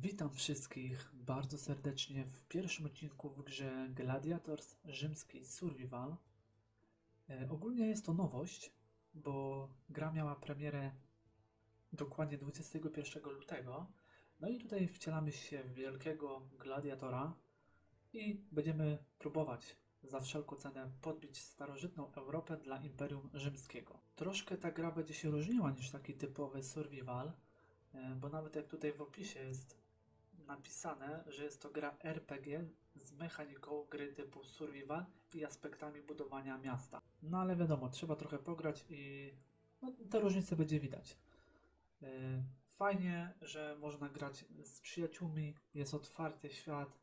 Witam wszystkich bardzo serdecznie w pierwszym odcinku w grze Gladiators Rzymski Survival. E, ogólnie jest to nowość, bo gra miała premierę dokładnie 21 lutego. No i tutaj wcielamy się w wielkiego gladiatora i będziemy próbować za wszelką cenę podbić starożytną Europę dla Imperium Rzymskiego. Troszkę ta gra będzie się różniła niż taki typowy survival, e, bo nawet jak tutaj w opisie jest napisane, że jest to gra RPG z mechaniką gry typu survival i aspektami budowania miasta. No ale wiadomo, trzeba trochę pograć i no, te różnice będzie widać. Yy, Fajnie, że można grać z przyjaciółmi, jest otwarty świat.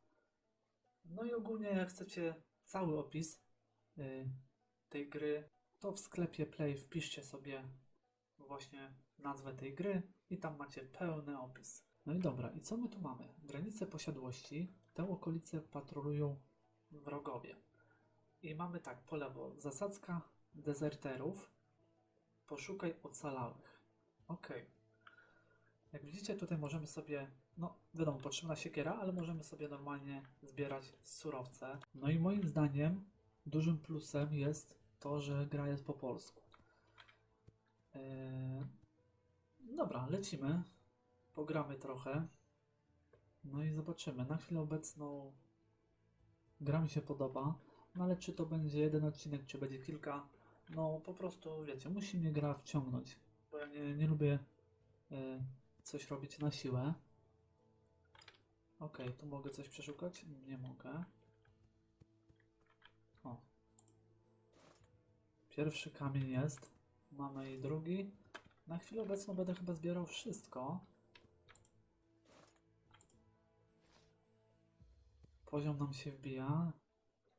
No i ogólnie jak chcecie cały opis yy, tej gry, to w sklepie Play wpiszcie sobie właśnie nazwę tej gry i tam macie pełny opis. No i dobra, i co my tu mamy? Granice posiadłości, tę okolicę patrolują wrogowie. I mamy tak, po lewo zasadzka dezerterów, poszukaj ocalałych. Ok. Jak widzicie, tutaj możemy sobie, no wiadomo, potrzebna siekiera, ale możemy sobie normalnie zbierać surowce. No i moim zdaniem dużym plusem jest to, że gra jest po polsku. Eee, dobra, lecimy. Pogramy trochę. No i zobaczymy. Na chwilę obecną gra mi się podoba, no ale czy to będzie jeden odcinek, czy będzie kilka, no po prostu wiecie, musi mnie gra wciągnąć, bo ja nie, nie lubię e, coś robić na siłę. Ok, tu mogę coś przeszukać? Nie mogę. O. Pierwszy kamień jest. Mamy i drugi. Na chwilę obecną będę chyba zbierał wszystko. Poziom nam się wbija,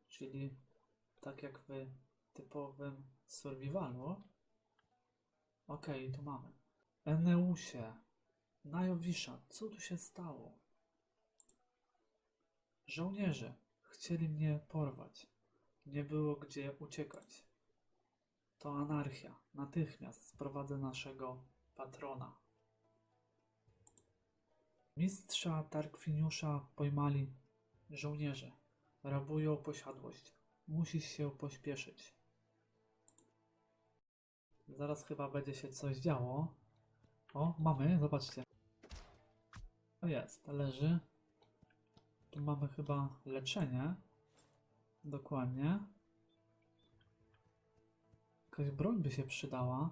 czyli tak jak w typowym survivalu. Ok, tu mamy. Eneusie, Najowisza, co tu się stało? Żołnierze chcieli mnie porwać. Nie było gdzie uciekać. To anarchia. Natychmiast sprowadzę naszego patrona. Mistrza Tarkwiniusza pojmali żołnierze. Rabują posiadłość. Musisz się pośpieszyć. Zaraz chyba będzie się coś działo. O, mamy, zobaczcie. O jest, leży. Tu mamy chyba leczenie. Dokładnie. Jakaś broń by się przydała.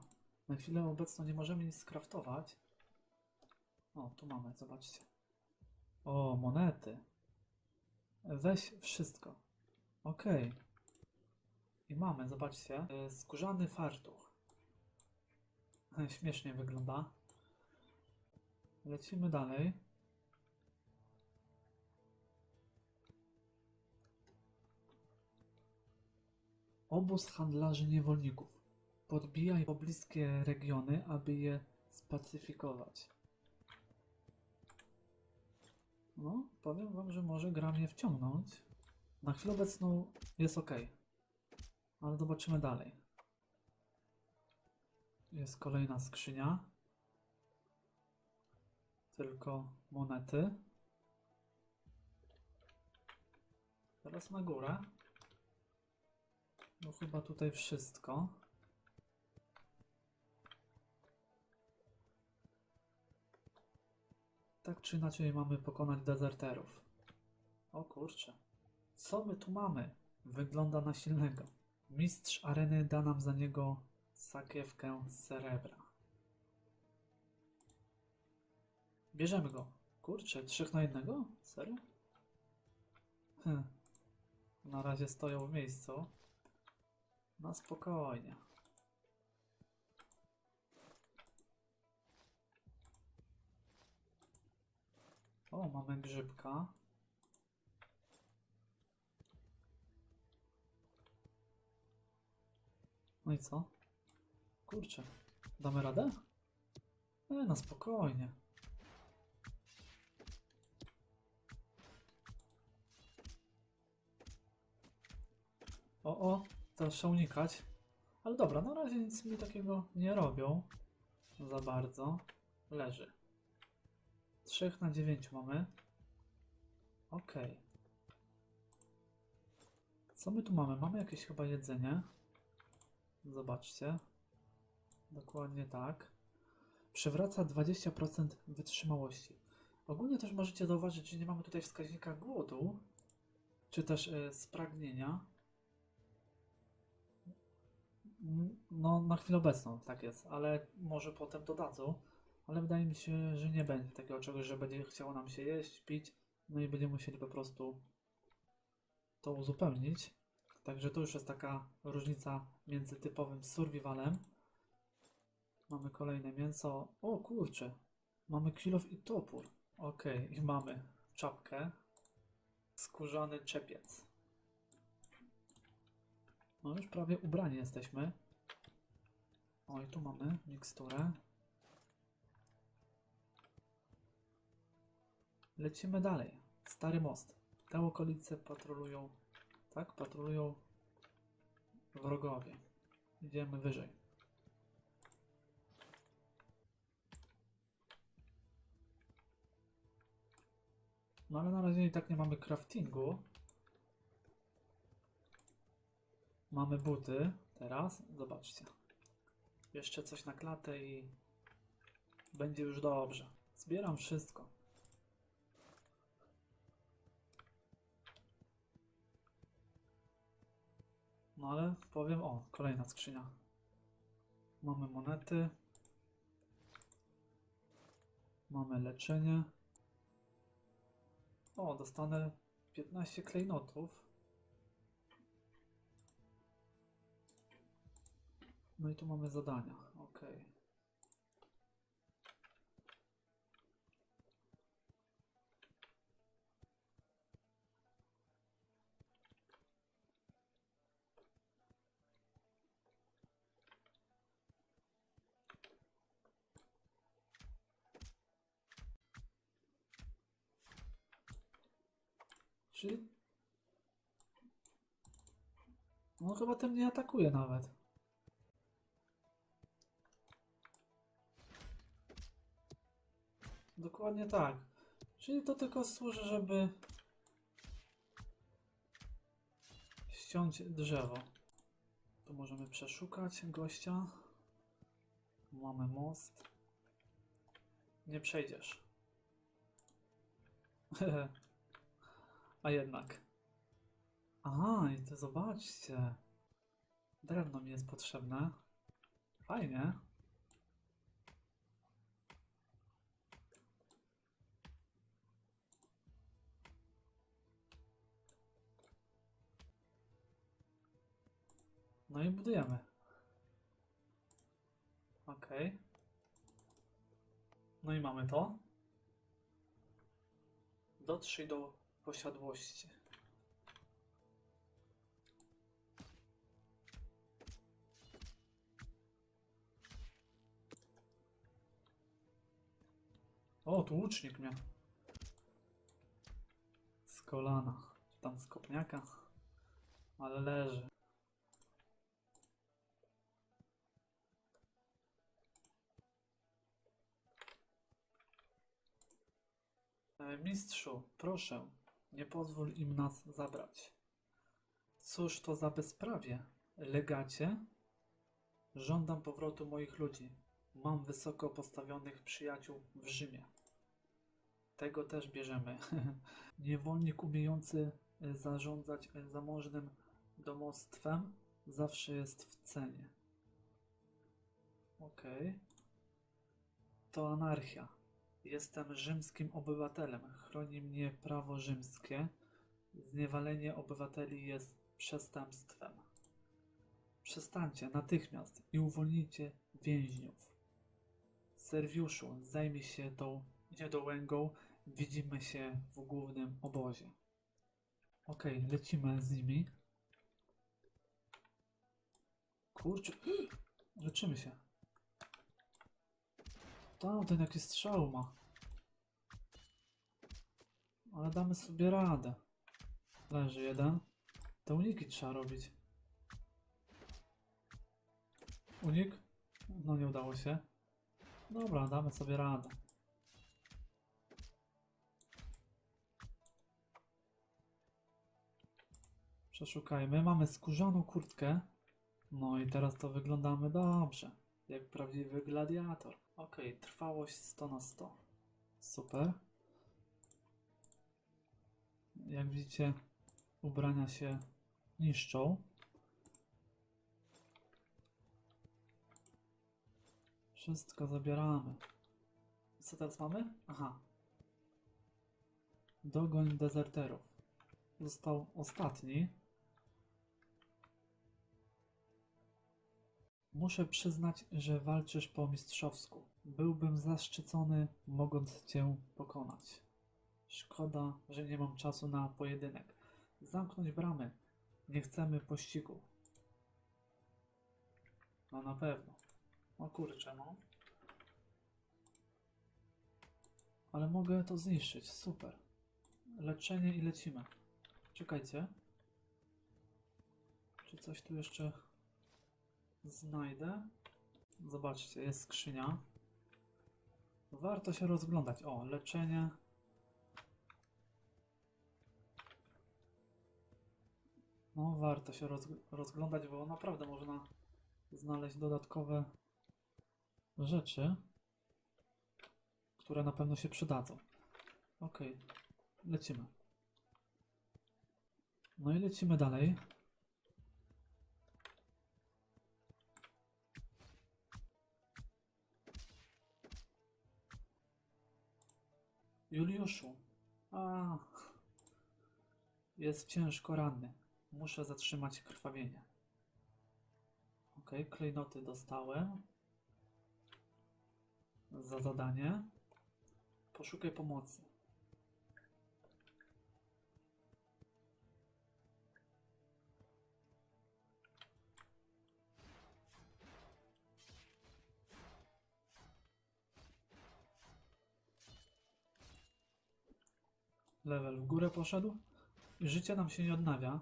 Na chwilę obecną nie możemy nic skraftować. O, tu mamy, zobaczcie. O, monety. Weź wszystko. Ok. I mamy, zobaczcie, e, skórzany fartuch. Śmiesznie wygląda. Lecimy dalej. Obóz handlarzy niewolników. Podbijaj pobliskie regiony, aby je spacyfikować. No, powiem wam, że może gra mnie wciągnąć. Na chwilę obecną jest ok. Ale zobaczymy dalej. Jest kolejna skrzynia. Tylko monety. Teraz na górę. No chyba tutaj wszystko. Czy inaczej mamy pokonać dezerterów. O kurczę. Co my tu mamy? Wygląda na silnego. Mistrz areny da nam za niego sakiewkę srebra. Bierzemy go. Kurczę, trzech na jednego? Serio? Hm. Na razie stoją w miejscu. Na spokojnie. Mamy grzybka. No i co? Kurczę, damy radę? E, na spokojnie. O, o, trzeba unikać. Ale dobra, na razie nic mi takiego nie robią. Za bardzo. Leży. 3 na 9 mamy. Okej. Co my tu mamy? Mamy jakieś chyba jedzenie. Zobaczcie. Dokładnie tak. Przywraca 20% wytrzymałości. Ogólnie też możecie zauważyć, że nie mamy tutaj wskaźnika głodu, czy też e, spragnienia. No, na chwilę obecną tak jest, ale może potem dodadzą. Ale wydaje mi się, że nie będzie takiego czegoś, że będzie chciało nam się jeść, pić, no i będziemy musieli po prostu to uzupełnić. Także to już jest taka różnica między typowym survivalem. Mamy kolejne mięso. O kurczę, mamy kilof i topór. Okej, i mamy czapkę. Skórzany czepiec. No już prawie ubrani jesteśmy. O i tu mamy miksturę. Lecimy dalej. Stary most. Te okolice patrolują. Tak, patrolują wrogowie. Idziemy wyżej. No ale na razie i tak nie mamy craftingu. Mamy buty. Teraz zobaczcie. Jeszcze coś na klatę i będzie już dobrze. Zbieram wszystko. No ale powiem, o, kolejna skrzynia. Mamy monety. Mamy leczenie. O, dostanę 15 klejnotów. No i tu mamy zadania. Ok. Czyli... No chyba ten nie atakuje nawet. Dokładnie tak. Czyli to tylko służy, żeby ściąć drzewo. Tu możemy przeszukać gościa. Mamy most. Nie przejdziesz. A jednak. Aha, i to zobaczcie. Drewno mi jest potrzebne. Fajnie. No i budujemy. Ok. No i mamy to. Dotrzyj do posiadłości. O, tu łucznik miał. Z kolana. Tam z kopniaka. Ale leży. E, Mistrzu, proszę, nie pozwól im nas zabrać. Cóż to za bezprawie? Legacie? Żądam powrotu moich ludzi. Mam wysoko postawionych przyjaciół w Rzymie. Tego też bierzemy. Niewolnik umiejący e, zarządzać e, zamożnym domostwem zawsze jest w cenie. Okej. To anarchia. Jestem rzymskim obywatelem. Chroni mnie prawo rzymskie. Zniewalenie obywateli jest przestępstwem. Przestańcie natychmiast i uwolnijcie więźniów. Serwiuszu, zajmij się tą niedołęgą. Widzimy się w głównym obozie. Okej, lecimy z nimi. Kurczę, leczymy się. Tamten jakie strzał ma. Ale damy sobie radę. Leży jeden. Te uniki trzeba robić. Unik? No nie udało się. Dobra, damy sobie radę. Przeszukajmy. Mamy skórzaną kurtkę. No i teraz to wyglądamy dobrze. Jak prawdziwy gladiator. Ok, trwałość 100 na 100. Super. Jak widzicie, ubrania się niszczą. Wszystko zabieramy. Co teraz mamy? Aha. Dogoń dezerterów. Został ostatni. Muszę przyznać, że walczysz po mistrzowsku. Byłbym zaszczycony, mogąc cię pokonać. Szkoda, że nie mam czasu na pojedynek. Zamknąć bramy. Nie chcemy pościgu. No na pewno. O kurczę, no. Ale mogę to zniszczyć. Super. Leczenie i lecimy. Czekajcie. Czy coś tu jeszcze znajdę? Zobaczcie, jest skrzynia. Warto się rozglądać. O, leczenie. No, warto się roz, rozglądać, bo naprawdę można znaleźć dodatkowe rzeczy, które na pewno się przydadzą. Ok, lecimy. No i lecimy dalej. Juliuszu, a jest ciężko ranny. Muszę zatrzymać krwawienie. Ok, klejnoty dostałem. Za zadanie. Poszukaj pomocy. Level w górę poszedł. Życie nam się nie odnawia.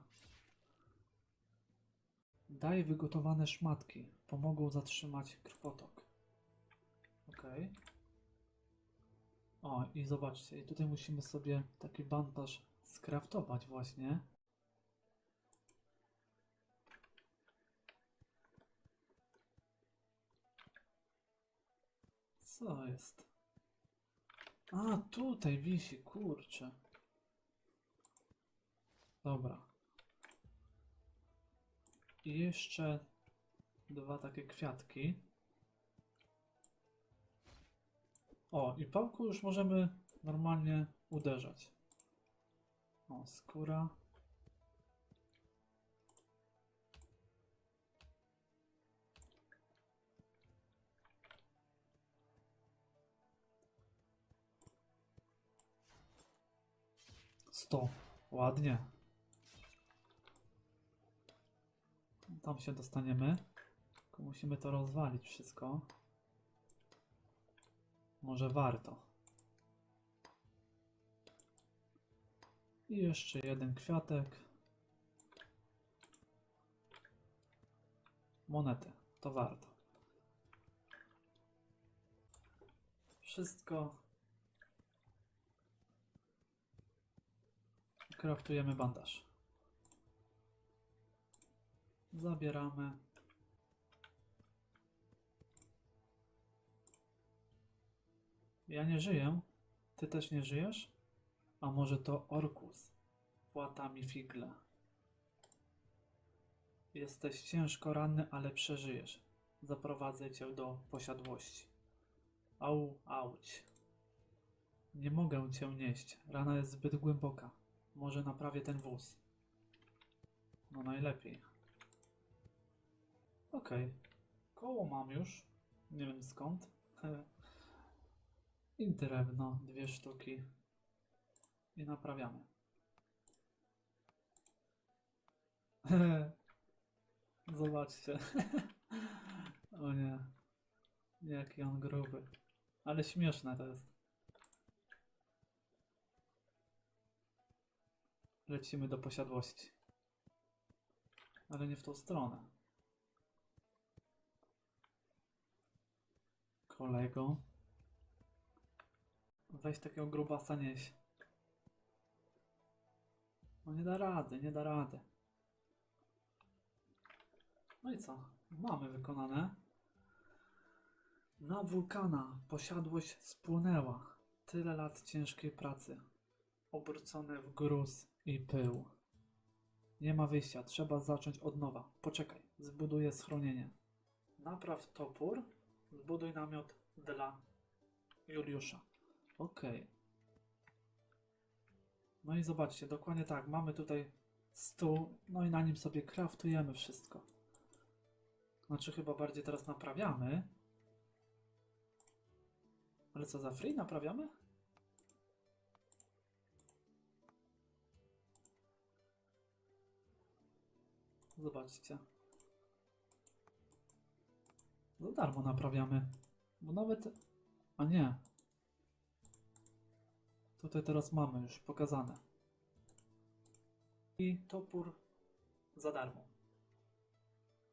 Daj wygotowane szmatki. Pomogą zatrzymać krwotok. Ok. O, i zobaczcie, i tutaj musimy sobie taki bandaż skraftować właśnie. Co jest? A, tutaj wisi, kurczę. Dobra. I jeszcze dwa takie kwiatki. O, i pałką już możemy normalnie uderzać. O, skóra. Sto. Ładnie. Tam się dostaniemy. Tylko musimy to rozwalić wszystko. Może warto. I jeszcze jeden kwiatek. Monety. To warto. Wszystko. Kraftujemy bandaż. Zabieramy. Ja nie żyję. Ty też nie żyjesz? A może to Orkus? Płata mi figle. Jesteś ciężko ranny, ale przeżyjesz. Zaprowadzę cię do posiadłości. Au, auć. Nie mogę cię nieść. Rana jest zbyt głęboka. Może naprawię ten wóz. No najlepiej. Okej. Koło mam już. Nie wiem skąd. I drewno, dwie sztuki. I naprawiamy. Zobaczcie. o nie. Jaki on gruby. Ale śmieszne to jest. Lecimy do posiadłości. Ale nie w tą stronę. Kolego. Weź takiego grubasa nieś. No nie da rady, nie da rady. No i co? Mamy wykonane. Na wulkana posiadłość spłonęła. Tyle lat ciężkiej pracy. Obrócone w gruz i pył. Nie ma wyjścia, trzeba zacząć od nowa. Poczekaj, zbuduję schronienie. Napraw topór, zbuduj namiot dla Juliusza. Okej. No i zobaczcie, dokładnie tak, mamy tutaj stół, no i na nim sobie kraftujemy wszystko. Znaczy chyba bardziej teraz naprawiamy. Ale co, za free naprawiamy? Zobaczcie. Za darmo naprawiamy. Bo nawet... A nie. Tutaj teraz mamy już pokazane. I topór za darmo.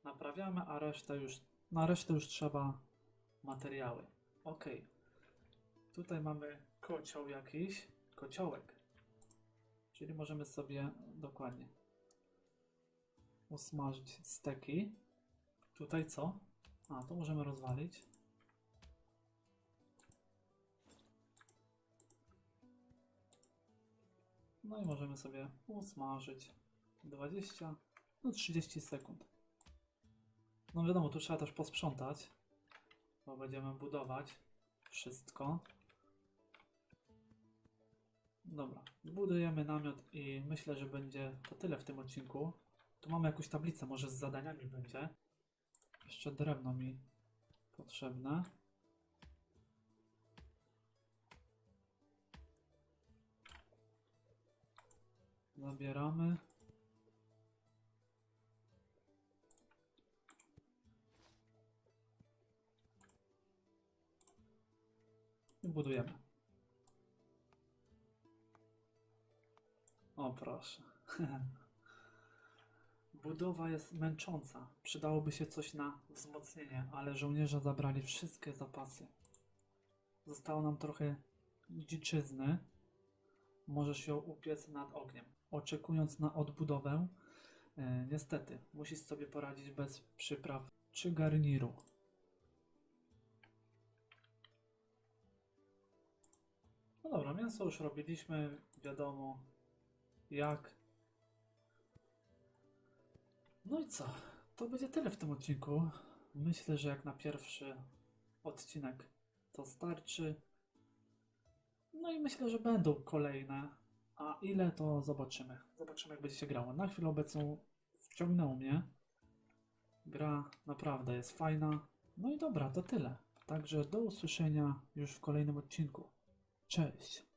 Naprawiamy, a resztę już... Na resztę już trzeba materiały. Ok. Tutaj mamy kocioł jakiś. Kociołek. Czyli możemy sobie dokładnie usmażyć steki. Tutaj co? A, to możemy rozwalić. No i możemy sobie usmażyć 20, no 30 sekund. No wiadomo, tu trzeba też posprzątać, bo będziemy budować wszystko. Dobra, budujemy namiot i myślę, że będzie to tyle w tym odcinku. Tu mamy jakąś tablicę, może z zadaniami będzie. Jeszcze drewno mi potrzebne. Zabieramy. I budujemy. O proszę. Budowa jest męcząca. Przydałoby się coś na wzmocnienie, ale żołnierze zabrali wszystkie zapasy. Zostało nam trochę dziczyzny. Możesz ją upiec nad ogniem. Oczekując na odbudowę, e, niestety musisz sobie poradzić bez przypraw czy garniru. No dobra, mięso już robiliśmy, wiadomo jak. No i co? To będzie tyle w tym odcinku. Myślę, że jak na pierwszy odcinek to starczy. No i myślę, że będą kolejne. A ile to zobaczymy. Zobaczymy, jak będzie się grało. Na chwilę obecną wciągnęło mnie. Gra naprawdę jest fajna. No i dobra, to tyle. Także do usłyszenia już w kolejnym odcinku. Cześć.